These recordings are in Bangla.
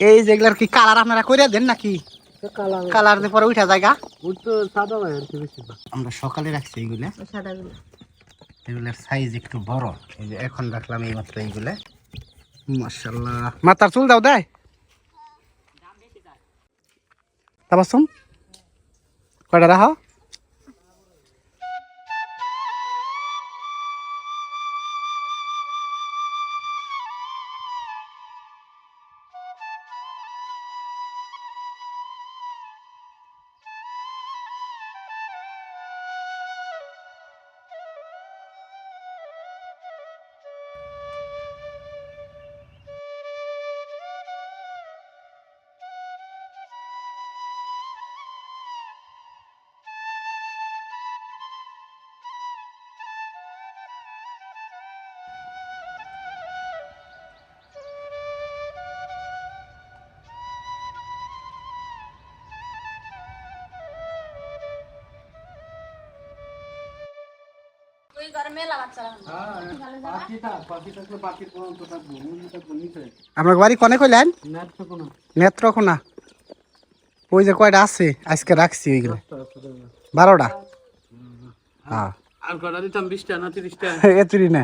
এই যেগুলার কি কালার আপনারা করে দেন নাকি? কালার দিয়ে পরে উঠা জায়গা। আমরা সকালে রাখছি এইগুলা। এগুলার সাইজ একটু বড়। এই যে এখন রাখলাম এই মাত্র এইগুলা। মাশাল্লাহ মাথার চুল দাও দেয়। তাবাসুম। কয়টা রাখো? আপনার বাড়ি কনে কইলেন? নেত্রকোনা। ওই যে কয়টা আছে আজকে রাখছি ওইগুলো। বারোটা? হ্যাঁ। না না।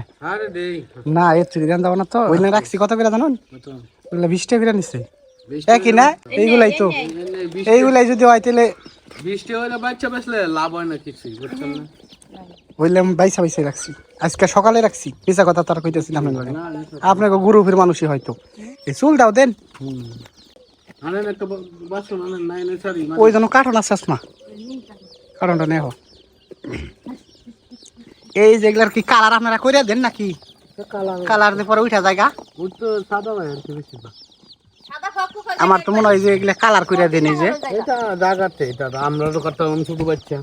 না এতুরি দেন যাব না তো। ওইগুলো রাখছি কত করে জানুন? কত? ওইগুলো বিশ টাকা করে নিচ্ছে একই না? এইগুলাই তো। এইগুলাই যদি হয় তাহলে বাচ্চা বেসলে লাভ হয় না কিছুই বুঝছেন না? বললে আমি বাইসা বাইসা রাখছি। আজকে সকালে রাখছি। পিসা কথা তার কইতেছিলাম আপনার আপনাকে গ্রুপের মানুষই হয়তো। এই চুল দাও দেন। সরি ওই জন্য কার্টন আছে আসমা। কার্টনটা নেহ এই যেগুলার কি কালার আপনারা করে দেন নাকি? কালার কালার দিয়ে পরে উঠা জায়গা। আমার তো মনে হয় যে এগুলা কালার করে দেন এই যে। এটা আমরা তো করতাম ছোট বাচ্চা।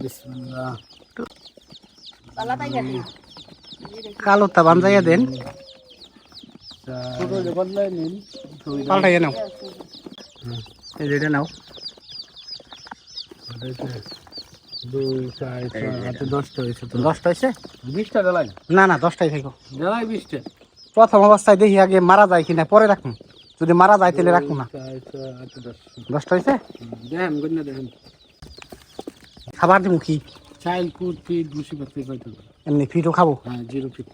বিসমিল্লাহ। কালো তা বানজাইয়া দেন। পাল্টাইয়া নাও। এই নাও। দুই চার ছয় দশটা হয়েছে তো। দশটা হয়েছে? বিশটা না না দশটাই থাকো। জ্বালাই বিশটা। প্রথম অবস্থায় দেখি আগে মারা যায় কিনা পরে রাখুন। যদি মারা যায় তাহলে রাখুন না। দশ। দশটা হয়েছে? দেখেন দেখেন খাবার দিব কি? চাইল কুট ফিট ভুসি পাতি পাইতে এমনি ফিটও খাব? হ্যাঁ জিরো ফিট।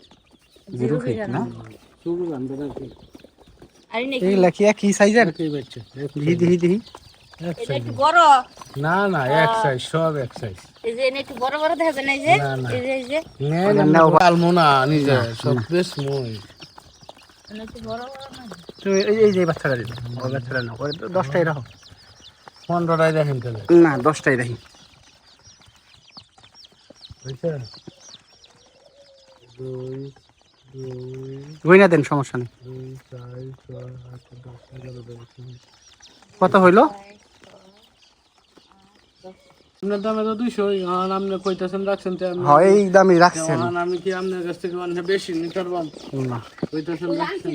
জিরো ফিট না? শুরু গান দাদা এইগুলা কি সাইজের দিহি দিহি দিহি। এক এটা size। একটু বড়? না না এক সাইজ সব এক সাইজ এই যে একটু বড় বড় দেখা যায় না এই যে? না, না। এই যে এই যে? পালমো না নিজে সব বেশ মই। তুমি এই এই যে বাচ্চাটা দিবে ওই বাচ্চাটা নাও। ওই দশটাই রাখো। পনেরোটাই দেখেন না দশটাই রাখি গইনা দেন সমস্যা নেই। কত হইল? আপনার দামে তো দুইশো আপনি কইতেছেন রাখছেন তো হ্যাঁ এই দামই রাখছেন। আমি কি আপনার কাছ থেকে বেশি নিতে পারবাম না। কইতেছেন রাখছেন।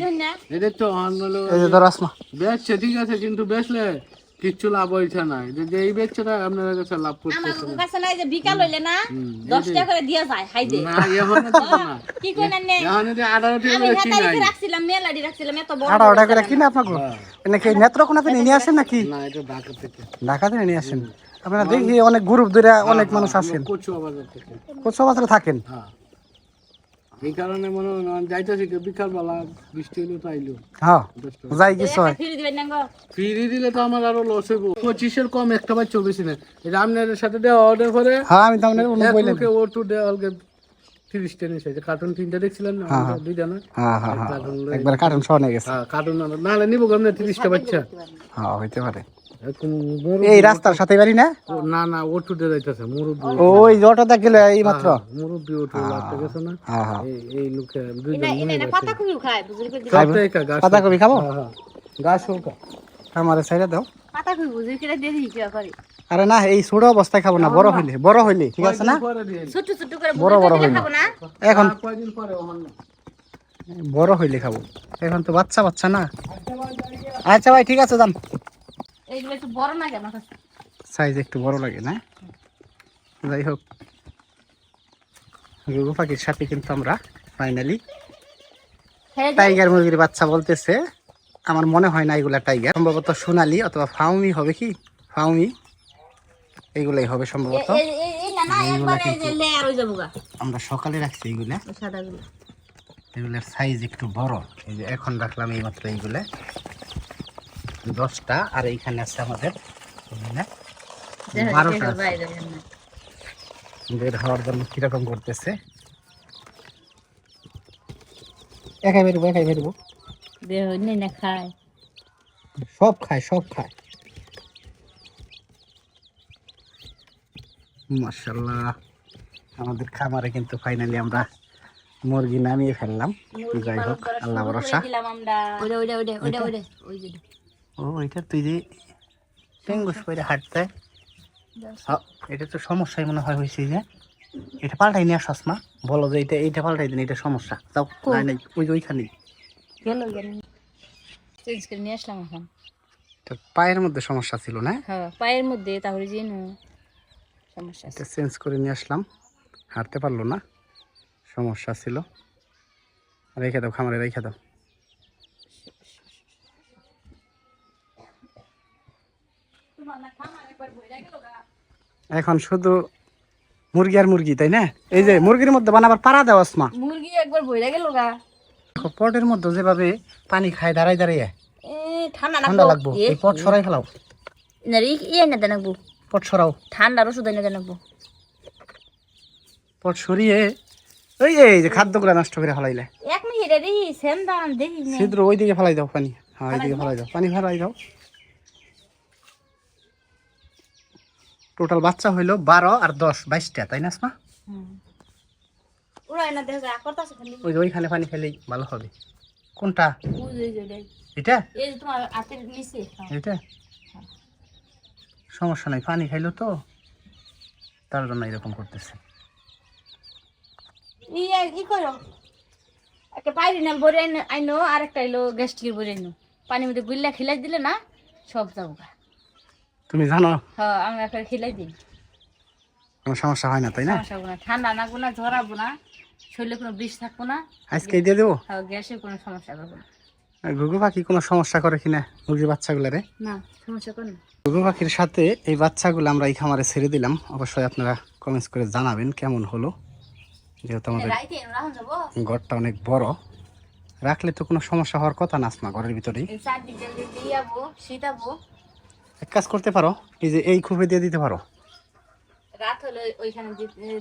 জানি তো এখন হলো এই যে ধর আসমা। বেচছে ঠিক আছে কিন্তু বেচলে কিচ্ছু লাভ হইছে না। যে যে এই বেচছেটা আপনার কাছে লাভ আমার করতেছে কাছে নাই যে বিকাল হইলে না দশ টাকা করে দিয়া যায় হাই দে। না এখন তো না। কি কই না? নে এখন যদি আঠারো টাকা আমি করে কিনাই। হাতারিতে রাখছিলাম মেলাডি রাখছিলাম এত বড় আটা ওটা করে কিনে আপনাকে নাকি নেত্রকোনাতে নিয়ে আসেন নাকি? না এটা ঢাকা থেকে। ঢাকাতে নিয়ে আসেন? আপনারা দেখি অনেক গ্রুপ ধরে অনেক মানুষ আসেন। কচু বাজার থেকে। কোথাও বাজারে থাকেন? হ্যাঁ। এই কারণে মনে হয় না যাইতেছি বিকাল বেলা বৃষ্টি হইল তাইলো হ্যাঁ যাই কিছু ফিরে দিবেন না গো। ফিরি দিলে তো আমার আরও লস হইব। পঁচিশের কম একটা বাচ্চা বেশি না। এটা আপনার সাথে দেওয়া অর্ডার করে। হ্যাঁ আমি অন্য ও টু দেওয়া হলকে তিরিশ টেনিস হয়েছে কার্টুন তিনটা দেখছিলেন না দুইটা না? হ্যাঁ কার্টুন একবার সহ নিয়ে গেছে। হ্যাঁ কার্টুন নাহলে নিবো কেমন? তিরিশটা বাচ্চা। হ্যাঁ হইতে পারে। এই রাস্তার সাথে বাড়ি না? না না দিয়ে যাইতেছে মুরব্বী ওই যে অটোটা গেলে এই মাত্র। মুরব্বী ও টু লাগতে গেছে না। হ্যাঁ হ্যাঁ। এই এই লোকে পাতা খুবই খায় বুঝলি পাতা কবি খাব? হ্যাঁ। গাছ হোক। আমার সাইডে দাও। পাতা খুবই বুঝলি করে দিয়ে দিই কি করে? আরে না এই ছোট অবস্থায় খাব না বড় হইলে বড় হইলে ঠিক আছে না? ছোট ছোট করে বড় বড় হইলে। খাব না। এখন কয়দিন পরে বড় হইলে খাব। এখন তো বাচ্চা বাচ্চা না। আচ্ছা ভাই ঠিক আছে যান। এইগুলো একটু বড় না কেন সাইজ একটু বড় লাগে না? যাই হোক গুগু পাখির সাথে কিন্তু আমরা ফাইনালি টাইগার মুরগির বাচ্চা বলতেছে। আমার মনে হয় না এগুলা টাইগার সম্ভবত সোনালি অথবা ফাউমি হবে কি? ফাউমি। এইগুলাই হবে সম্ভবত। হয়ে আমরা সকালে রাখছি এইগুলা। এগুলার সাইজ একটু বড়। এই যে এখন রাখলাম এই মাত্র এইগুলা। দশটা আর এইখানে আছে আমাদের বারোটা বের হওয়ার জন্য কীরকম করতেছে? একাই বেরবো একাই বেরবো। খায়। সব খায় সব খায়। মাশাল্লাহ আমাদের খামারে কিন্তু ফাইনালি আমরা মুরগি নামিয়ে ফেললাম। যাই হোক আল্লাহ ভরসা। ও এটা তুই যে পেঙ্গুস করে হাঁটতে। এটা তো সমস্যাই মনে হয় হয়েছে যে। এটা পাল্টাই নিয়ে আসাস মা বলো যে এটা এইটা পাল্টাই দিন এটা সমস্যা। তাও নাই নাই ওই যে ওইখানেই। গেল চেঞ্জ করে নিয়ে আসলাম এখন। এটা পায়ের মধ্যে সমস্যা ছিল না? হ্যাঁ পায়ের মধ্যে তাহলে যে সমস্যা এটা চেঞ্জ করে নিয়ে আসলাম। হাঁটতে পারল না। সমস্যা ছিল। রেখে দাও খামারে রেখে দাও। এখন শুধু মুরগি আর মুরগি তাই না? এই যে মুরগির মধ্যে বানাবার পাড়া দেওয়া মা মুরগি একবার বইরা গেল গা। পটের মধ্যে যেভাবে পানি খায় দাঁড়াই দাঁড়িয়ে। এ ঠান্ডা লাগবো। এই পট সরাই ফেলাও। না রে ইয়ে না দেনাকবো পট সরাও ঠান্ডার ওষুধ এনে দেনাকবো পট সরিয়ে ওই এই যে খাদ্যগুলো নষ্ট করে ফেলাইলে। এক মিনিট রে সেন দান দেখি ছিদ্র ওই ফেলাই দাও পানি। হ্যাঁ ওই দিকে ফেলাই দাও। পানি ফেলাই দাও। টোটাল বাচ্চা হইল বারো আর দশ বাইশটা তাই না আসমা? ওই ওইখানে পানি ফেলেই ভালো হবে। কোনটা। এটা? হ্যাঁ। এটা? সমস্যা নাই পানি খাইলো তো। তার জন্য এরকম করতেছে। ই করো। একটা পাইরি নাল বরে আইনো আইনো আর একটা এলো গ্যাস্ট্রিকের বরে আইনো। পানির মধ্যে গুল্লা খিলাই দিলে না সব যাব গা তুমি জানো? হ্যাঁ আমি একটা খিলাই দিই কোনো সমস্যা হয় না তাই না? সমস্যা না। ঠান্ডা লাগবো না ঝরাবো না শরীরে কোনো বিষ থাকব না। আজকে দিয়ে দেবো? হ্যাঁ গ্যাসের কোনো সমস্যা করব না। ঘুঘু পাখি কোনো সমস্যা করে কিনা মুরগির বাচ্চাগুলারে না সমস্যা করো না। ঘুঘু পাখির সাথে এই বাচ্চাগুলো আমরা এই খামারে ছেড়ে দিলাম। অবশ্যই আপনারা কমেন্টস করে জানাবেন কেমন হলো। যেহেতু আমাদের ঘরটা অনেক বড়। রাখলে তো কোনো সমস্যা হওয়ার কথা না আসমা ঘরের ভিতরেই। এক কাজ করতে পারো এই যে এই খুপে দিয়ে দিতে পারো। রাত হলে ওইখানে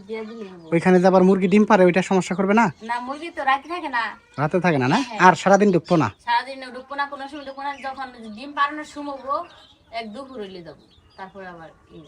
দিয়ে দিলে ওইখানে যে আবার মুরগি ডিম পারে ওইটা সমস্যা করবে না? না মুরগি তো রাতে থাকে না। রাতে থাকে না না? আর সারাদিন ঢুকবো না? সারাদিন ঢুকবো না কোনো সময় ঢুকবো না। যখন ডিম পাড়ানোর সময় এক দুপুর হইলে যাব। তারপরে আবার ই